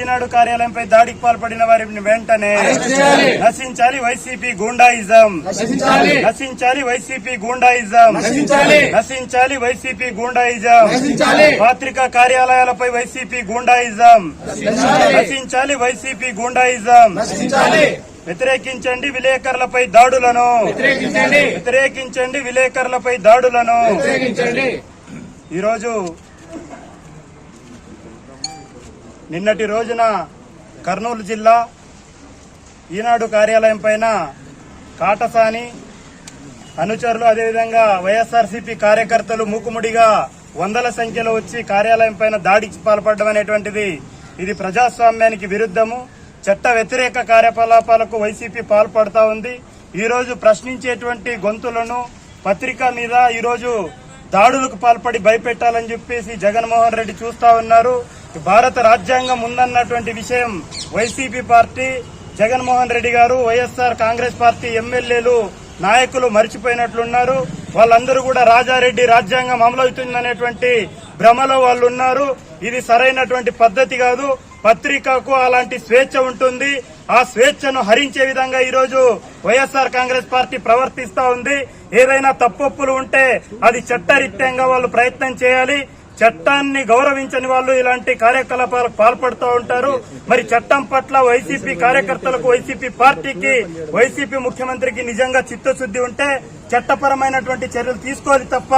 ఈనాడు కార్యాలయంపై దాడికి పాల్పడిన వారిని వెంటనే అరెస్ట్ చేయాలి. నశించాలి వైసీపీ గూండాయిజం. నశించాలి. నశించాలి వైసీపీ గూండాయిజం. నశించాలి. నశించాలి వైసీపీ గూండాయిజం. నశించాలి. పత్రికా కార్యాలయాలపై వైసీపీ గూండాయిజం. నశించాలి. నశించాలి వైసీపీ గూండాయిజం. నశించాలి. వ్యతిరేకించండి విలేకరులపై దాడులను. వ్యతిరేకించండి. విలేకరులపై దాడులను. ఈరోజు నిన్నటి రోజున కర్నూలు జిల్లా ఈనాడు కార్యాలయం పైన కాటసాని అనుచరులు అదేవిధంగా వైఎస్ఆర్సీపీ కార్యకర్తలు మూకుముడిగా వందల సంఖ్యలో వచ్చి కార్యాలయం పైన దాడికి పాల్పడడం అనేటువంటిది ఇది ప్రజాస్వామ్యానికి విరుద్ధము. చట్ట వ్యతిరేక కార్యకలాపాలకు వైసీపీ పాల్పడతా ఉంది. ఈరోజు ప్రశ్నించేటువంటి గొంతులను పత్రిక మీద ఈరోజు దాడులకు పాల్పడి భయపెట్టాలని చెప్పేసి జగన్మోహన్ రెడ్డి చూస్తా ఉన్నారు. భారత రాజ్యాంగం ఉందన్నటువంటి విషయం వైసీపీ పార్టీ జగన్మోహన్ రెడ్డి గారు వైఎస్ఆర్ కాంగ్రెస్ పార్టీ ఎమ్మెల్యేలు నాయకులు మరిచిపోయినట్లున్నారు. వాళ్ళందరూ కూడా రాజారెడ్డి రాజ్యాంగం అమలవుతుందనేటువంటి భ్రమలో వాళ్ళు ఉన్నారు ఇది సరైనటువంటి పద్ధతి కాదు. పత్రికకు అలాంటి స్వేచ్ఛ ఉంటుంది. ఆ స్వేచ్ఛను హరించే విధంగా ఈరోజు వైఎస్ఆర్ కాంగ్రెస్ పార్టీ ప్రవర్తిస్తా ఉంది. ఏదైనా తప్పొప్పులు ఉంటే అది చట్టరీత్యంగా వాళ్ళు ప్రయత్నం చేయాలి. చట్టాన్ని గౌరవించని వాళ్ళు ఇలాంటి కార్యకలాపాలకు పాల్పడుతూ ఉంటారు. మరి చట్టం పట్ల వైసీపీ కార్యకర్తలకు వైసీపీ పార్టీకి వైసీపీ ముఖ్యమంత్రికి నిజంగా చిత్తశుద్ది ఉంటే చట్టపరమైనటువంటి చర్యలు తీసుకోవాలి తప్ప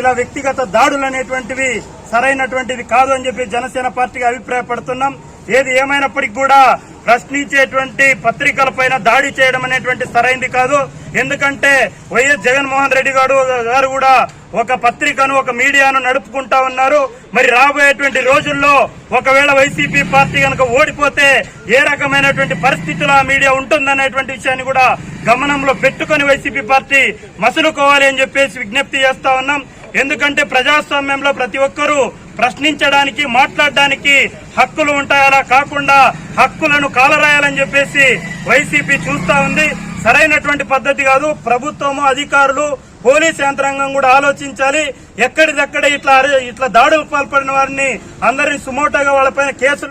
ఇలా వ్యక్తిగత దాడులు అనేటువంటివి సరైనటువంటిది కాదు అని చెప్పి జనసేన పార్టీకి అభిప్రాయపడుతున్నాం. ఏది ఏమైనప్పటికీ కూడా ప్రశ్నించేటువంటి పత్రికలపైన దాడి చేయడం అనేటువంటి సరైంది కాదు. ఎందుకంటే వైఎస్ జగన్మోహన్ రెడ్డి గారు గారు కూడా ఒక పత్రికను ఒక మీడియాను నడుపుకుంటా ఉన్నారు. మరి రాబోయేటువంటి రోజుల్లో ఒకవేళ వైసీపీ పార్టీ కనుక ఓడిపోతే ఏ రకమైనటువంటి పరిస్థితులు ఆ మీడియా ఉంటుందనేటువంటి విషయాన్ని కూడా గమనంలో పెట్టుకుని వైసీపీ పార్టీ మసులుకోవాలి అని చెప్పేసి విజ్ఞప్తి చేస్తా ఉన్నాం. ఎందుకంటే ప్రజాస్వామ్యంలో ప్రతి ఒక్కరూ ప్రశ్నించడానికి మాట్లాడడానికి హక్కులు ఉంటాయి. అలా కాకుండా హక్కులను కాలరాయాలని చెప్పేసి వైసీపీ చూస్తా ఉంది. సరైనటువంటి పద్ధతి కాదు. ప్రభుత్వము అధికారులు పోలీస్ యంత్రాంగం కూడా ఆలోచించాలి. ఎక్కడిదక్కడ ఇట్లా ఇట్లా దాడులు పాల్పడిన వారిని అందరినీ సుమోటోగా వాళ్ళపైన కేసులు